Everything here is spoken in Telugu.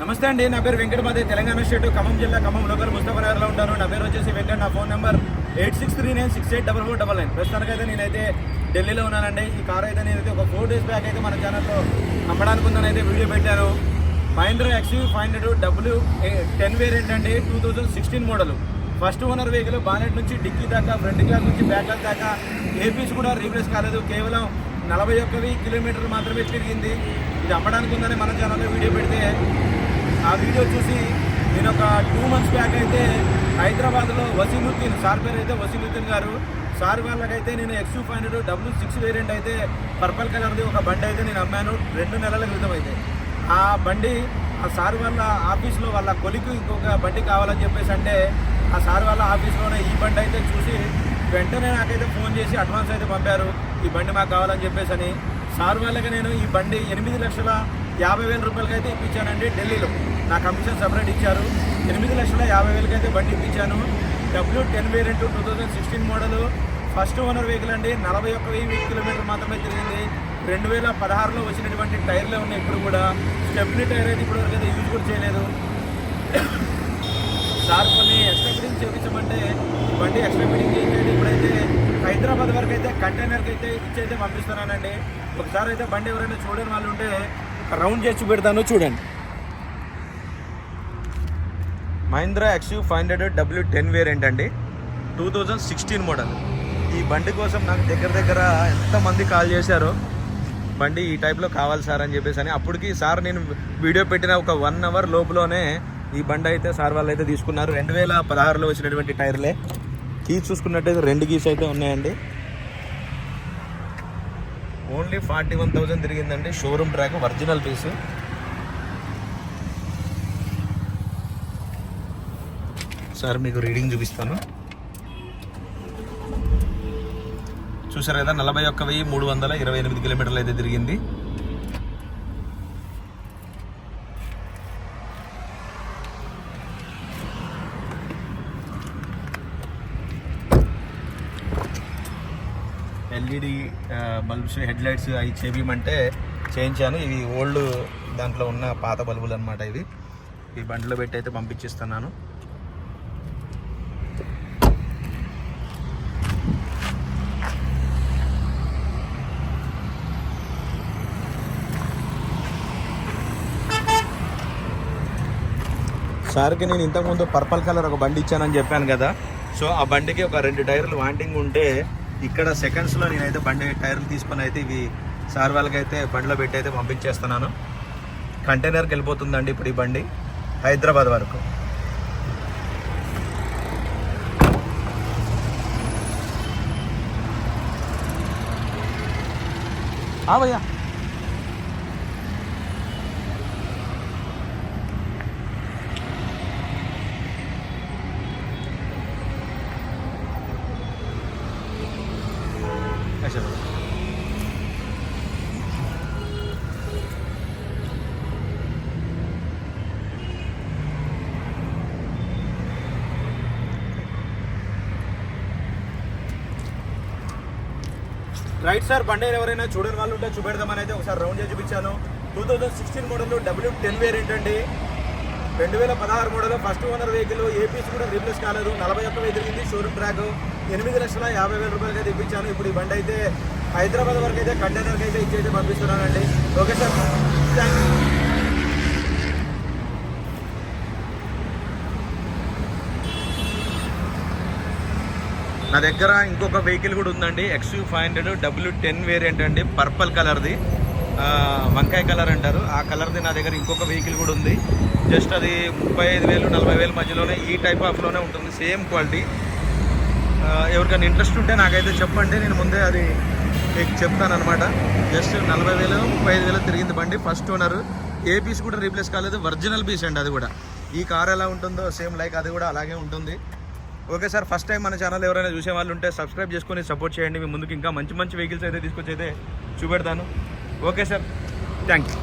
నమస్తే అండి నా పేరు వెంకటమాదే తెలంగాణ స్టేట్ ఖమ్మం జిల్లా ఖమ్మం లోకల్ ముస్తఫనగర్లో ఉంటాను. నా పేరు వచ్చేసి వెంకట నా phone number eight six three nine six eight double four double nine. ప్రస్తుతానికైతే నేనైతే ఢిల్లీలో ఉన్నానండి. ఈ కార్ అయితే నేనైతే ఒక ఫోర్ డేస్ బ్యాక్ అయితే మన ఛానల్లో అమ్మడానికి ఉందని అయితే వీడియో పెట్టాను. Mahindra XUV five hundred W ten variant అండి two thousand sixteen model first owner vehicle bonnet నుంచి డిక్కీ దాకా ఫ్రంట్ గ్లాస్ నుంచి బ్యాక్ గ్లాస్ దాకా. ఏపీస్ కూడా రీప్లేస్ కాలేదు. కేవలం నలభై ఒక్కవి కిలోమీటర్లు మాత్రమే తిరిగింది. ఇది అమ్మడానికి ఉందని మన ఛానల్లో వీడియో పెడితే ఆ వీడియో చూసి నేను ఒక టూ మంత్స్ బ్యాక్ అయితే హైదరాబాద్లో వసీముద్దీన్ సార్ పేరు అయితే వసీముద్దీన్ గారు. సార్ వాళ్ళకైతే నేను X five hundred W six variant అయితే పర్పల్ కలర్ది ఒక బండి అయితే నేను అమ్మాను. రెండు నెలల క్రితం అయితే. ఆ బండి ఆ సార్ వాళ్ళ ఆఫీస్లో వాళ్ళ కొలికి ఇంకొక బండి కావాలని చెప్పేసి అంటే ఆ సార్ వాళ్ళ ఆఫీస్లోనే ఈ బండి అయితే చూసి వెంటనే నాకైతే ఫోన్ చేసి అడ్వాన్స్ అయితే పంపారు. ఈ బండి మాకు కావాలని చెప్పేసి అని. సార్ వాళ్ళకి నేను ఈ బండి ఎనిమిది లక్షల యాభై వేల రూపాయలకి అయితే ఇప్పించానండి ఢిల్లీలో. నా కమిషన్ సపరేట్ ఇచ్చారు. ఎనిమిది లక్షల యాభై వేలకి అయితే బండి ఇప్పించాను. W ten variant two thousand sixteen model. First owner vehicle అండి. నలభై ఒక్క వెయ్యి కిలోమీటర్ మాత్రమే తిరిగింది. రెండు వేల పదహారులో వచ్చినటువంటి టైర్లే ఉన్నాయి ఇప్పుడు కూడా. స్టెప్నీ టైర్ అయితే ఇప్పుడు వరకు అయితే యూజ్ కూడా చేయలేదు. సార్ కొన్ని ఎక్స్ట్రా ఫిట్టింగ్ చేయించమంటే బండి ఎక్స్ట్రా ఫిట్టింగ్ చేయించేది ఇప్పుడైతే హైదరాబాద్ వరకు అయితే కంటైనర్కి అయితే ఇచ్చైతే పంపిస్తున్నానండి. ఒకసారి అయితే బండి ఎవరైనా చూడని వాళ్ళు ఉంటే రౌండ్ చేసి పెడతాను చూడండి. Mahindra XU five hundred W ten variant అండి. టూ థౌజండ్ సిక్స్టీన్ మోడల్ ఈ బండి కోసం నాకు దగ్గర దగ్గర ఎంతమంది కాల్ చేశారో బండి ఈ టైప్లో కావాలి సార్ అని చెప్పేసి అని అప్పటికి సార్ నేను వీడియో పెట్టిన ఒక వన్ అవర్ లోపులోనే ఈ బండి అయితే సార్ వాళ్ళు అయితే తీసుకున్నారు. రెండు వేల పదహారులో వచ్చినటువంటి టైర్లే. కీస్ చూసుకున్నట్టయితే రెండు కీస్ అయితే ఉన్నాయండి. Only forty one thousand తిరిగిందండి. Showroom track original piece. Sir మీకు రీడింగ్ చూపిస్తాను. చూసారు కదా నలభై ఒక్క వెయ్యి మూడు వందల ఇరవై ఎనిమిది కిలోమీటర్లు అయితే తిరిగింది. ఎల్ఈడి బల్బ్స్ హెడ్ లైట్స్ అవి చేపించమంటే చేయించాను. ఇవి ఓల్డ్ దాంట్లో ఉన్న పాత బల్బులు అనమాట ఇవి. ఈ బండిలో పెట్టి అయితే పంపించిస్తున్నాను. సార్కి నేను ఇంతకుముందు పర్పల్ కలర్ ఒక బండి ఇచ్చానని చెప్పాను కదా. సో ఆ బండికి ఒక రెండు టైర్లు వాంటింగ్ ఉంటే ఇక్కడ సెకండ్స్లో నేనైతే బండి టైర్లు తీసుకొని అయితే ఇవి సార్ వాళ్ళకైతే బండిలో పెట్టి అయితే పంపించేస్తున్నాను. కంటైనర్కి వెళ్ళిపోతుందండి ఇప్పుడు ఈ బండి. హైదరాబాద్ వరకు. భయ్యా. రైట్ సార్ బండి ఎవరైనా చూడని వాళ్ళు ఉంటే చూపెడదామని అయితే ఒకసారి రౌండ్ చేసి చూపించాను. Two thousand sixteen model W ten variant అండి. రెండు వేల పదహారు model first owner vehicle a piece కూడా రీప్లేస్ కాలేదు. నలభై ఒక్క వెహికల్ షోరూమ్ ట్రాక్ ఎనిమిది లక్షల యాభై వేల రూపాయలకి అయితే ఇప్పించాను ఇప్పుడు ఈ బండి అయితే హైదరాబాద్ వరకు అయితే కంటైనర్కి అయితే ఇచ్చి పంపిస్తున్నానండి. ఓకే సార్ థ్యాంక్ యూ నా దగ్గర ఇంకొక వెహికల్ కూడా ఉందండి XU five hundred W ten variant అండి పర్పల్ కలర్ది వంకాయ కలర్ అంటారు. ఆ కలర్ది నా దగ్గర ఇంకొక వెహికల్ కూడా ఉంది. జస్ట్ అది ముప్పై ఐదు వేలు నలభై వేల మధ్యలోనే ఈ టైప్ ఆఫ్లోనే ఉంటుంది సేమ్ క్వాలిటీ ఎవరికైనా ఇంట్రెస్ట్ ఉంటే నాకైతే చెప్పండి నేను ముందే అది మీకు చెప్తాను అనమాట జస్ట్ నలభై వేలు ముప్పై ఐదు వేలు తిరిగింది బండి ఫస్ట్ ఓనర్ ఏ పీస్ కూడా రీప్లేస్ కాలేదు ఒరిజినల్ పీస్ అండి అది కూడా. ఈ కార్ ఎలా ఉంటుందో సేమ్ లైక్ అది కూడా అలాగే ఉంటుంది. ఓకే సార్ ఫస్ట్ టైం మన ఛానల్ ఎవరైనా చూసే వాళ్ళు ఉంటే సబ్స్క్రైబ్ చేసుకొని సపోర్ట్ చేయండి. మీ ముందుకు ఇంకా మంచి మంచి వెహికల్స్ అయితే తీసుకొచ్చి అయితే చూపెడతాను. Okay sir thank you